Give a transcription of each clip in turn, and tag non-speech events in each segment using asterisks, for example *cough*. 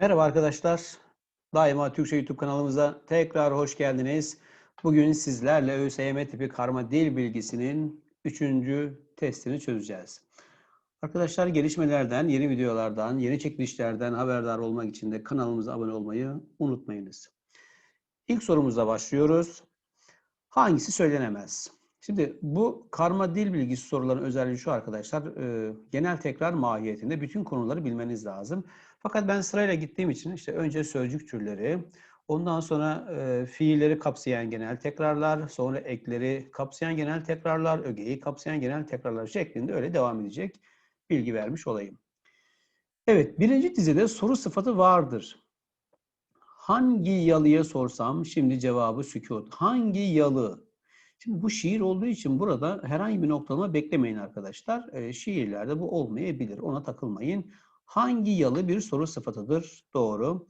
Merhaba arkadaşlar. Daima Türkçe YouTube kanalımıza tekrar hoş geldiniz. Bugün sizlerle ÖSYM tipi karma dil bilgisinin 3. testini çözeceğiz. Arkadaşlar gelişmelerden, yeni videolardan, yeni çekilişlerden haberdar olmak için de kanalımıza abone olmayı unutmayınız. İlk sorumuzla başlıyoruz. Hangisi söylenemez? Şimdi bu karma dil bilgisi soruların özelliği şu arkadaşlar. e, genel tekrar mahiyetinde bütün konuları bilmeniz lazım. Fakat ben sırayla gittiğim için işte önce sözcük türleri, ondan sonra e, fiilleri kapsayan genel tekrarlar, sonra ekleri kapsayan genel tekrarlar, ögeyi kapsayan genel tekrarlar şeklinde öyle devam edecek bilgi vermiş olayım. Evet, birinci dizide soru sıfatı vardır. Hangi yalıya sorsam şimdi cevabı sükut. Hangi yalı? Şimdi bu şiir olduğu için burada herhangi bir noktalama beklemeyin arkadaşlar. E, şiirlerde bu olmayabilir. Ona takılmayın. Hangi yalı bir soru sıfatıdır? Doğru.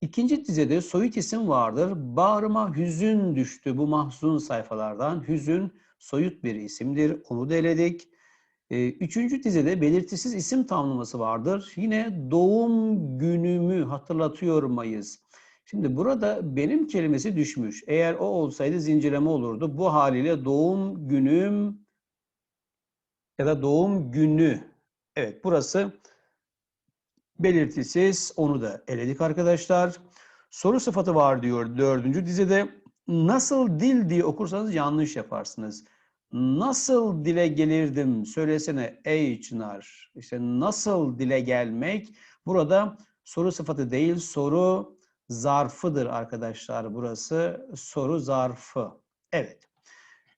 İkinci dizede soyut isim vardır. Bağrıma hüzün düştü bu mahzun sayfalardan. Hüzün soyut bir isimdir. Onu da eledik. Ee, Üçüncü dizede belirtisiz isim tamlaması vardır. Yine doğum günümü hatırlatıyor mayız. Şimdi burada benim kelimesi düşmüş. Eğer o olsaydı zincirleme olurdu. Bu haliyle doğum günüm ya da doğum günü. Evet burası belirtisiz. Onu da eledik arkadaşlar. Soru sıfatı var diyor dördüncü dizede. Nasıl dil diye okursanız yanlış yaparsınız. Nasıl dile gelirdim söylesene ey Çınar. İşte nasıl dile gelmek burada soru sıfatı değil soru zarfıdır arkadaşlar burası. Soru zarfı. Evet.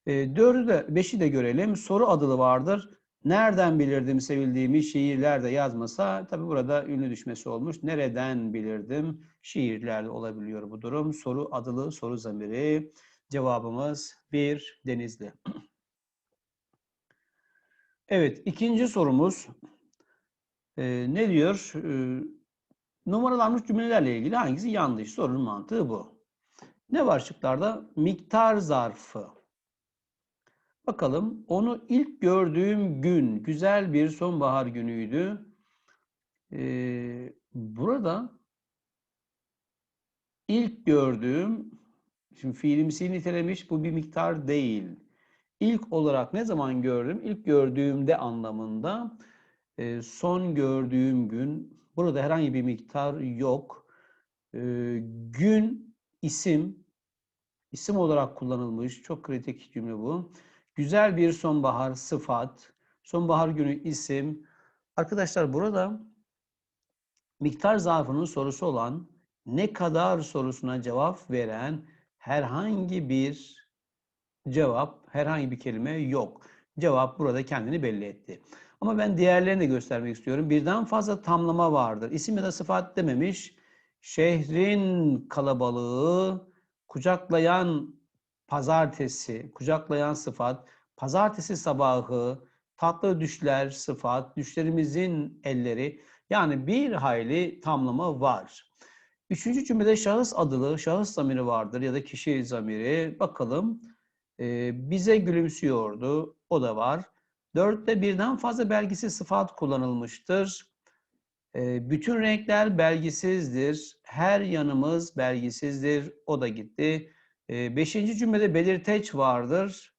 E, dördü de, beşi de görelim. Soru adılı vardır. Nereden bilirdim sevildiğimi şiirlerde yazmasa, tabi burada ünlü düşmesi olmuş. Nereden bilirdim? Şiirlerde olabiliyor bu durum. Soru adılı, soru zamiri. Cevabımız bir Denizli. *clears throat* Evet, ikinci sorumuz. Ee, ne diyor? Ee, numaralanmış cümlelerle ilgili hangisi yanlış? Sorunun mantığı bu. Ne var şıklarda? Miktar zarfı. Bakalım onu ilk gördüğüm gün güzel bir sonbahar günüydü. Ee, burada ilk gördüğüm şimdi fiilimsi nitelemiş bu bir miktar değil. İlk olarak ne zaman gördüm? İlk gördüğümde anlamında e, son gördüğüm gün burada herhangi bir miktar yok. E, gün isim isim olarak kullanılmış. Çok kritik cümle bu. Güzel bir sonbahar sıfat. Sonbahar günü isim. Arkadaşlar burada miktar zarfının sorusu olan ne kadar sorusuna cevap veren herhangi bir cevap, herhangi bir kelime yok. Cevap burada kendini belli etti. Ama ben diğerlerini de göstermek istiyorum. Birden fazla tamlama vardır. İsim ya da sıfat dememiş. Şehrin kalabalığı, kucaklayan pazartesi, kucaklayan sıfat, pazartesi sabahı, tatlı düşler sıfat, düşlerimizin elleri. Yani bir hayli tamlama var. Üçüncü cümlede şahıs adılı, şahıs zamiri vardır ya da kişi zamiri. Bakalım e, bize gülümsüyordu, o da var. Dörtte birden fazla belgisiz sıfat kullanılmıştır. E, bütün renkler belgisizdir. Her yanımız belgisizdir. O da gitti. E, beşinci cümlede belirteç vardır.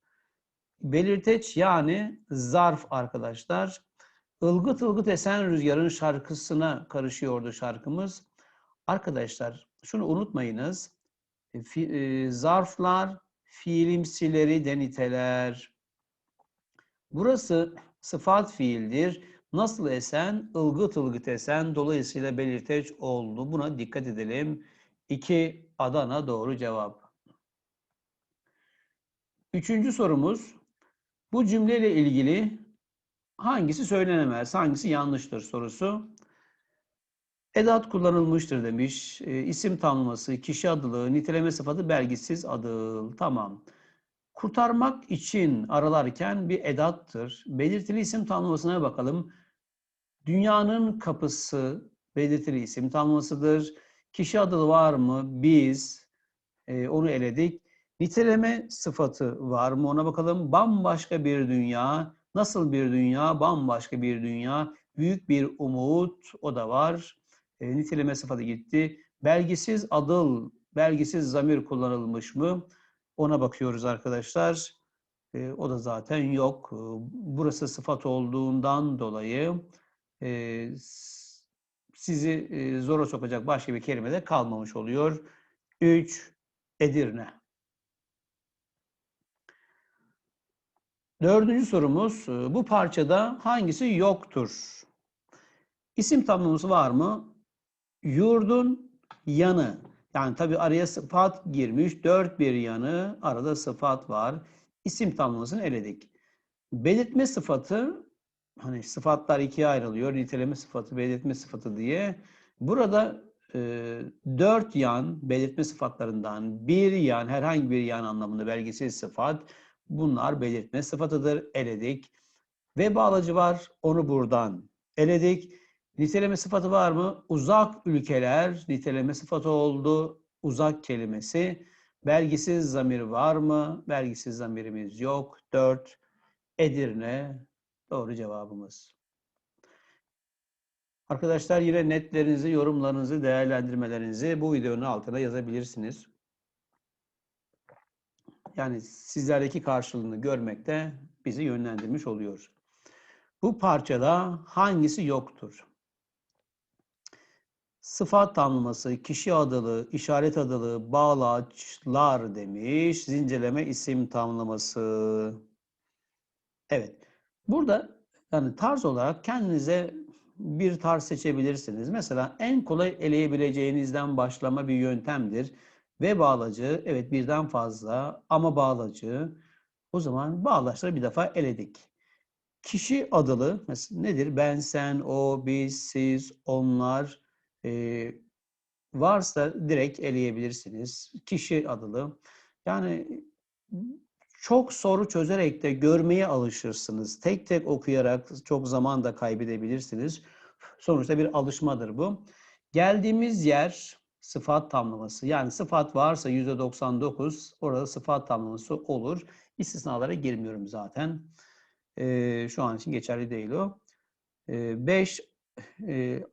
Belirteç yani zarf arkadaşlar. Ilgıt ılgıt esen rüzgarın şarkısına karışıyordu şarkımız. Arkadaşlar şunu unutmayınız. E, e, zarflar fiilimsileri de niteler. Burası sıfat fiildir. Nasıl esen? Ilgıt ılgıt esen. Dolayısıyla belirteç oldu. Buna dikkat edelim. 2 Adana doğru cevap. Üçüncü sorumuz. Bu cümleyle ilgili hangisi söylenemez, hangisi yanlıştır sorusu. Edat kullanılmıştır demiş. E, isim tanımlaması, kişi adılığı, niteleme sıfatı belgisiz adıl. Tamam. Kurtarmak için aralarken bir edattır. Belirtili isim tanımlamasına bakalım. Dünyanın kapısı belirtili isim tanımlamasıdır. Kişi adı var mı? Biz. E, onu eledik. Niteleme sıfatı var mı? Ona bakalım. Bambaşka bir dünya. Nasıl bir dünya? Bambaşka bir dünya. Büyük bir umut. O da var. E, niteleme sıfatı gitti. Belgisiz adıl, belgisiz zamir kullanılmış mı? Ona bakıyoruz arkadaşlar. E, o da zaten yok. E, burası sıfat olduğundan dolayı e, sizi e, zora sokacak başka bir kelime de kalmamış oluyor. 3. Edirne. Dördüncü sorumuz, e, bu parçada hangisi yoktur? İsim tamlaması var mı? Yurdun yanı. Yani tabi araya sıfat girmiş. Dört bir yanı, arada sıfat var. İsim tamlamasını eledik. Belirtme sıfatı, hani sıfatlar ikiye ayrılıyor. Niteleme sıfatı, belirtme sıfatı diye. Burada e, dört yan, belirtme sıfatlarından bir yan, herhangi bir yan anlamında belgesel sıfat. Bunlar belirtme sıfatıdır. Eledik. Ve bağlacı var. Onu buradan eledik. Niteleme sıfatı var mı? Uzak ülkeler niteleme sıfatı oldu. Uzak kelimesi. Belgisiz zamir var mı? Belgisiz zamirimiz yok. 4. Edirne doğru cevabımız. Arkadaşlar yine netlerinizi, yorumlarınızı, değerlendirmelerinizi bu videonun altına yazabilirsiniz. Yani sizlerdeki karşılığını görmek de bizi yönlendirmiş oluyor. Bu parçada hangisi yoktur? Sıfat tamlaması, kişi adılı, işaret adılı, bağlaçlar demiş. Zincirleme isim tamlaması. Evet. Burada yani tarz olarak kendinize bir tarz seçebilirsiniz. Mesela en kolay eleyebileceğinizden başlama bir yöntemdir. Ve bağlacı, evet birden fazla ama bağlacı. O zaman bağlaçları bir defa eledik. Kişi adılı nedir? Ben, sen, o, biz, siz, onlar e, varsa direkt eleyebilirsiniz. Kişi adılı. Yani çok soru çözerek de görmeye alışırsınız. Tek tek okuyarak çok zaman da kaybedebilirsiniz. Sonuçta bir alışmadır bu. Geldiğimiz yer sıfat tamlaması. Yani sıfat varsa %99 orada sıfat tamlaması olur. İstisnalara girmiyorum zaten. Ee, şu an için geçerli değil o. 5 ee, e,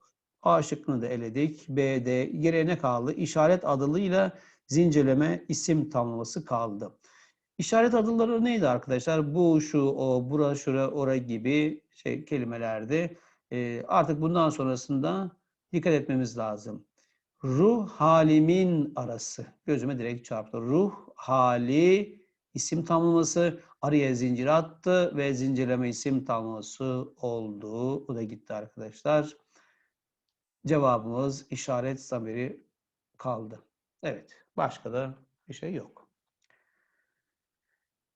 A şıkkını da eledik. B, D. Geriye ne kaldı? İşaret adılıyla zincirleme isim tamlaması kaldı. İşaret adılları neydi arkadaşlar? Bu, şu, o, bura, şura, ora gibi şey kelimelerdi. E, artık bundan sonrasında dikkat etmemiz lazım. Ruh halimin arası. Gözüme direkt çarptı. Ruh hali isim tamlaması araya zincir attı ve zincirleme isim tamlaması oldu. O da gitti arkadaşlar. Cevabımız işaret zamiri kaldı. Evet. Başka da bir şey yok.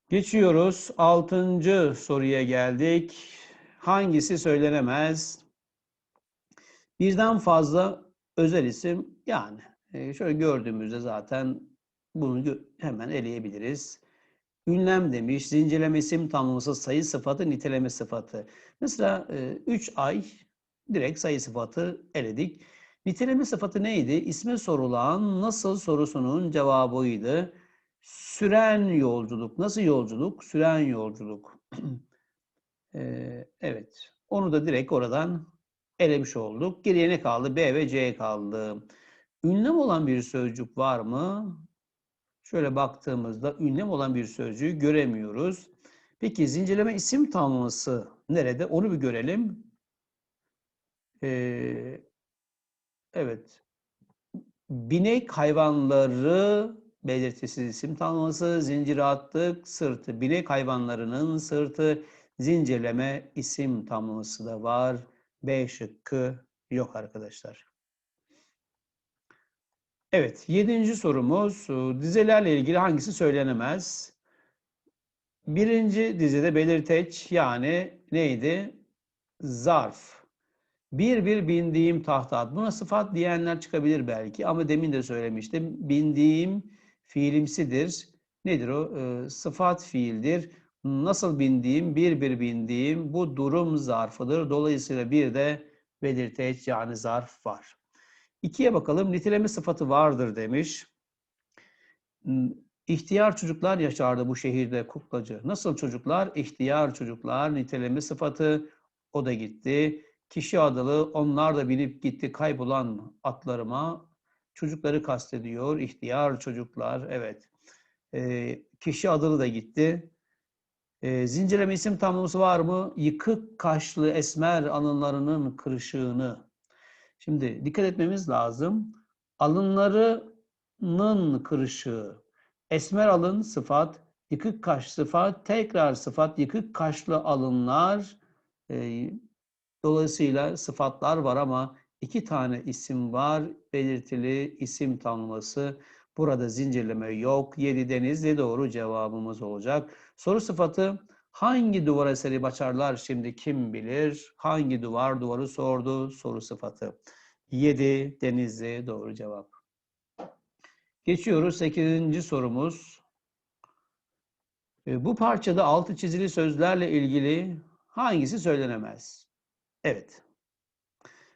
Geçiyoruz. Altıncı soruya geldik. Hangisi söylenemez? Birden fazla özel isim yani şöyle gördüğümüzde zaten bunu hemen eleyebiliriz. Ünlem demiş, zincirleme isim tanımlısı sayı sıfatı, niteleme sıfatı. Mesela 3 e, ay direkt sayı sıfatı eledik. Niteleme sıfatı neydi? İsme sorulan nasıl sorusunun cevabıydı. Süren yolculuk. Nasıl yolculuk? Süren yolculuk. *clears throat* evet. Onu da direkt oradan elemiş olduk. Geriye ne kaldı? B ve C kaldı. Ünlem olan bir sözcük var mı? Şöyle baktığımızda ünlem olan bir sözcüğü göremiyoruz. Peki zincirleme isim tamlaması nerede? Onu bir görelim. Ee, evet. Binek hayvanları belirtisiz isim tanımlaması, zincir attık, sırtı. Binek hayvanlarının sırtı, zincirleme isim tamlaması da var. B şıkkı yok arkadaşlar. Evet, yedinci sorumuz. Dizelerle ilgili hangisi söylenemez? Birinci dizede belirteç yani neydi? Zarf. Bir bir bindiğim tahta. Buna sıfat diyenler çıkabilir belki ama demin de söylemiştim. Bindiğim fiilimsidir. Nedir o? E, sıfat fiildir. Nasıl bindiğim, bir bir bindiğim bu durum zarfıdır. Dolayısıyla bir de belirteç yani zarf var. İkiye bakalım. Niteleme sıfatı vardır demiş. İhtiyar çocuklar yaşardı bu şehirde kuklacı. Nasıl çocuklar? İhtiyar çocuklar niteleme sıfatı o da gitti. Kişi adalı onlar da binip gitti kaybolan atlarıma çocukları kastediyor. ihtiyar çocuklar evet. Ee, kişi adalı da gitti. Ee, zincirleme isim tamlaması var mı? Yıkık kaşlı esmer alınlarının kırışığını. Şimdi dikkat etmemiz lazım. Alınlarının kırışığı. Esmer alın sıfat, yıkık kaş sıfat, tekrar sıfat, yıkık kaşlı alınlar. E, dolayısıyla sıfatlar var ama iki tane isim var. Belirtili isim tanımlaması. Burada zincirleme yok. Yedi denizli doğru cevabımız olacak. Soru sıfatı hangi duvar eseri başarlar şimdi kim bilir? Hangi duvar duvarı sordu soru sıfatı. Yedi denizli doğru cevap. Geçiyoruz 8. sorumuz. E, bu parçada altı çizili sözlerle ilgili hangisi söylenemez? Evet.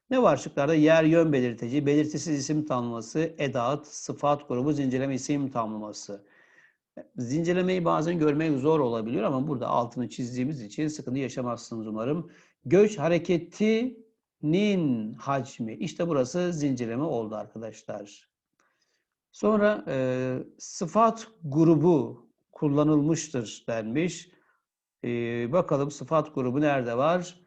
Ne var şıklarda? Yer, yön belirteci, belirtisiz isim tanımlaması, edat, sıfat grubu, zincirleme isim tanımlaması. Zincirlemeyi bazen görmek zor olabiliyor ama burada altını çizdiğimiz için sıkıntı yaşamazsınız umarım. Göç hareketinin hacmi. İşte burası zincirleme oldu arkadaşlar. Sonra e, sıfat grubu kullanılmıştır denmiş. E, bakalım sıfat grubu nerede var?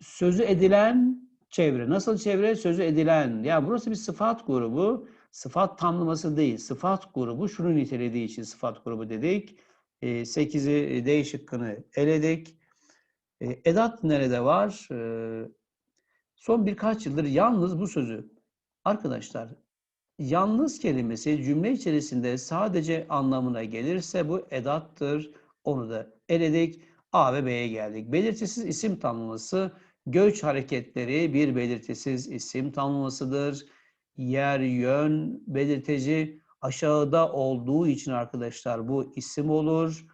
Sözü edilen çevre. Nasıl çevre? Sözü edilen. Ya burası bir sıfat grubu. Sıfat tamlaması değil. Sıfat grubu şunu nitelediği için sıfat grubu dedik. E, 8'i D şıkkını eledik. E, edat nerede var? E, son birkaç yıldır yalnız bu sözü. Arkadaşlar Yalnız kelimesi cümle içerisinde sadece anlamına gelirse bu edattır. Onu da eledik. A ve B'ye geldik. Belirtisiz isim tanımlaması göç hareketleri bir belirtisiz isim tanımlamasıdır. Yer, yön, belirteci aşağıda olduğu için arkadaşlar bu isim olur.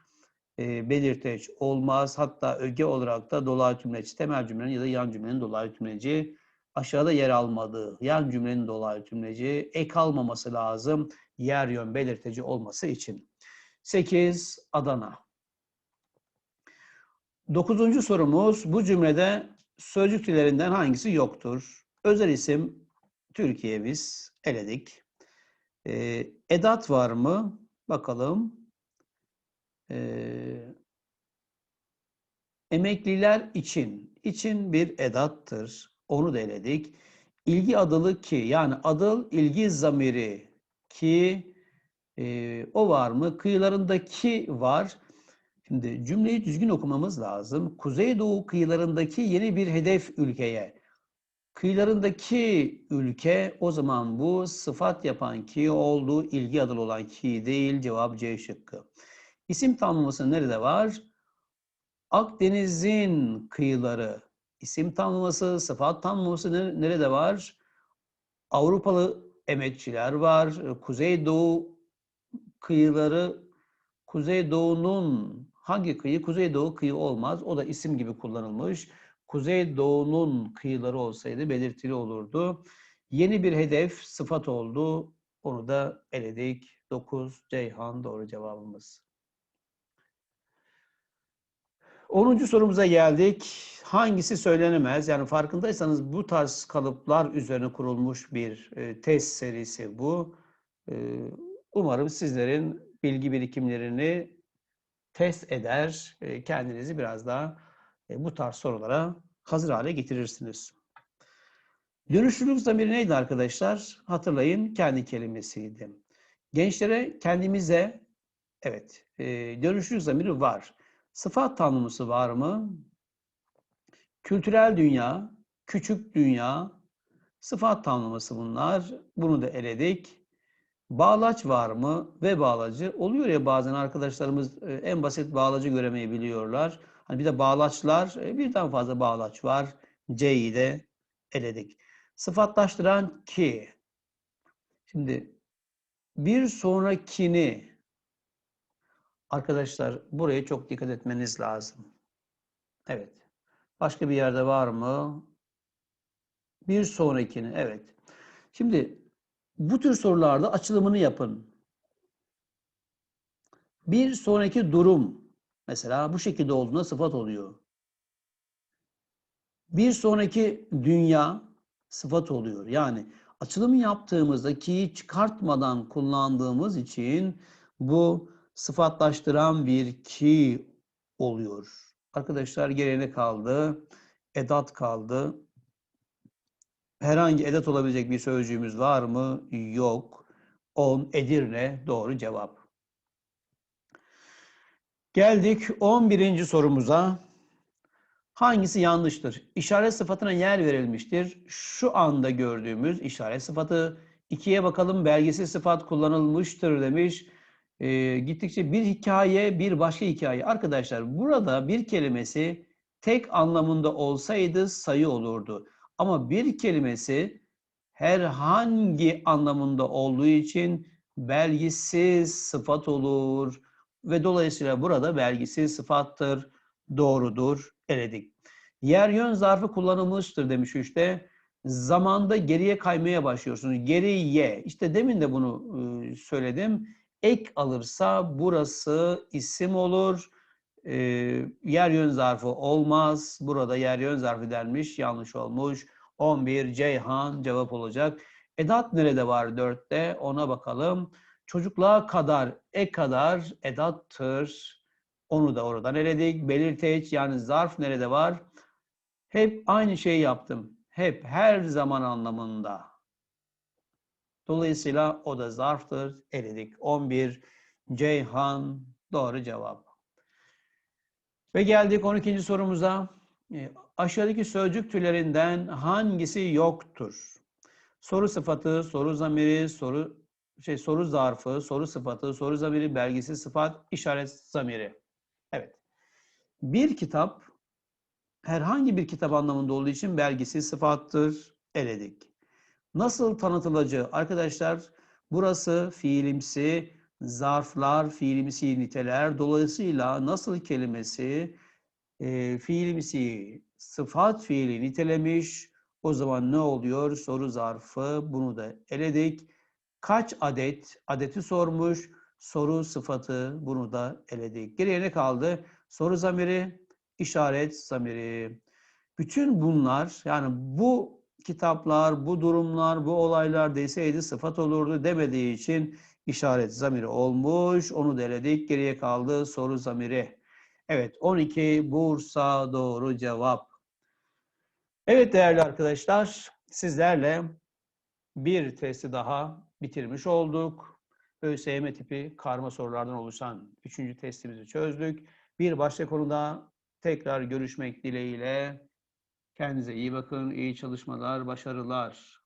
E, belirteç olmaz. Hatta öge olarak da dolaylı tümleci, temel cümlenin ya da yan cümlenin dolaylı tümleci aşağıda yer almadığı, yan cümlenin dolaylı cümleci, ek almaması lazım yer yön belirteci olması için. 8. Adana. Dokuzuncu sorumuz bu cümlede sözcük dillerinden hangisi yoktur? Özel isim Türkiye biz eledik. Ee, edat var mı? Bakalım. Ee, emekliler için. için bir edattır. Onu da eledik. İlgi adılı ki yani adıl ilgi zamiri ki e, o var mı? Kıyılarındaki var. Şimdi cümleyi düzgün okumamız lazım. Kuzeydoğu kıyılarındaki yeni bir hedef ülkeye. Kıyılarındaki ülke o zaman bu sıfat yapan ki olduğu ilgi adılı olan ki değil. Cevap C şıkkı. İsim tanımlaması nerede var? Akdeniz'in kıyıları isim tanımlaması, sıfat tanımlaması nerede var? Avrupalı emekçiler var. Kuzeydoğu kıyıları, Kuzeydoğu'nun hangi kıyı? Kuzeydoğu kıyı olmaz. O da isim gibi kullanılmış. Kuzeydoğu'nun kıyıları olsaydı belirtili olurdu. Yeni bir hedef sıfat oldu. Onu da eledik. 9 Ceyhan doğru cevabımız. 10. sorumuza geldik. Hangisi söylenemez? Yani farkındaysanız bu tarz kalıplar üzerine kurulmuş bir e, test serisi bu. E, umarım sizlerin bilgi birikimlerini test eder, e, kendinizi biraz daha bu tarz sorulara hazır hale getirirsiniz. Dönüşlülük zamiri neydi arkadaşlar? Hatırlayın kendi kelimesiydi. Gençlere kendimize, evet, e, dönüşlülük zamiri var. Sıfat tanımlısı var mı? Kültürel dünya, küçük dünya, sıfat tanımlısı bunlar. Bunu da eledik. Bağlaç var mı? Ve bağlacı. Oluyor ya bazen arkadaşlarımız e, en basit bağlacı göremeyebiliyorlar. Hani bir de bağlaçlar, e, birden fazla bağlaç var. C'yi de eledik. Sıfatlaştıran ki. Şimdi bir sonrakini Arkadaşlar buraya çok dikkat etmeniz lazım. Evet. Başka bir yerde var mı? Bir sonrakini. Evet. Şimdi bu tür sorularda açılımını yapın. Bir sonraki durum mesela bu şekilde olduğunda sıfat oluyor. Bir sonraki dünya sıfat oluyor. Yani açılım yaptığımızda ki çıkartmadan kullandığımız için bu sıfatlaştıran bir ki oluyor. Arkadaşlar geriye ne kaldı? Edat kaldı. Herhangi edat olabilecek bir sözcüğümüz var mı? Yok. 10 Edirne doğru cevap. Geldik 11. sorumuza. Hangisi yanlıştır? İşaret sıfatına yer verilmiştir. Şu anda gördüğümüz işaret sıfatı. İkiye bakalım belgesi sıfat kullanılmıştır demiş. Ee, gittikçe bir hikaye bir başka hikaye. Arkadaşlar burada bir kelimesi tek anlamında olsaydı sayı olurdu. Ama bir kelimesi herhangi anlamında olduğu için belgisiz sıfat olur ve dolayısıyla burada belgisiz sıfattır, doğrudur, eledik. Yer yön zarfı kullanılmıştır demiş işte. Zamanda geriye kaymaya başlıyorsunuz. Geriye. İşte demin de bunu e, söyledim. Ek alırsa burası isim olur. E, yer yön zarfı olmaz. Burada yer yön zarfı denmiş. Yanlış olmuş. 11 Ceyhan cevap olacak. Edat nerede var 4'te? Ona bakalım. Çocukluğa kadar, e kadar edattır. Onu da oradan eledik. Belirteç yani zarf nerede var? Hep aynı şeyi yaptım. Hep, her zaman anlamında. Dolayısıyla o da zarftır. Eledik. 11 Ceyhan doğru cevap. Ve geldik 12. sorumuza. E, aşağıdaki sözcük türlerinden hangisi yoktur? Soru sıfatı, soru zamiri, soru şey soru zarfı, soru sıfatı, soru zamiri, belgesi sıfat, işaret zamiri. Evet. Bir kitap herhangi bir kitap anlamında olduğu için belgesi sıfattır. Eledik. Nasıl tanıtılacağı? Arkadaşlar burası fiilimsi, zarflar, fiilimsi niteler. Dolayısıyla nasıl kelimesi e, fiilimsi sıfat fiili nitelemiş. O zaman ne oluyor? Soru zarfı. Bunu da eledik. Kaç adet? Adeti sormuş. Soru sıfatı. Bunu da eledik. Geriye ne kaldı? Soru zamiri, işaret zamiri. Bütün bunlar yani bu kitaplar, bu durumlar, bu olaylar deseydi sıfat olurdu demediği için işaret zamiri olmuş. Onu deledik. Geriye kaldı soru zamiri. Evet 12 Bursa doğru cevap. Evet değerli arkadaşlar sizlerle bir testi daha bitirmiş olduk. ÖSYM tipi karma sorulardan oluşan üçüncü testimizi çözdük. Bir başka konuda tekrar görüşmek dileğiyle. Kendinize iyi bakın, iyi çalışmalar, başarılar.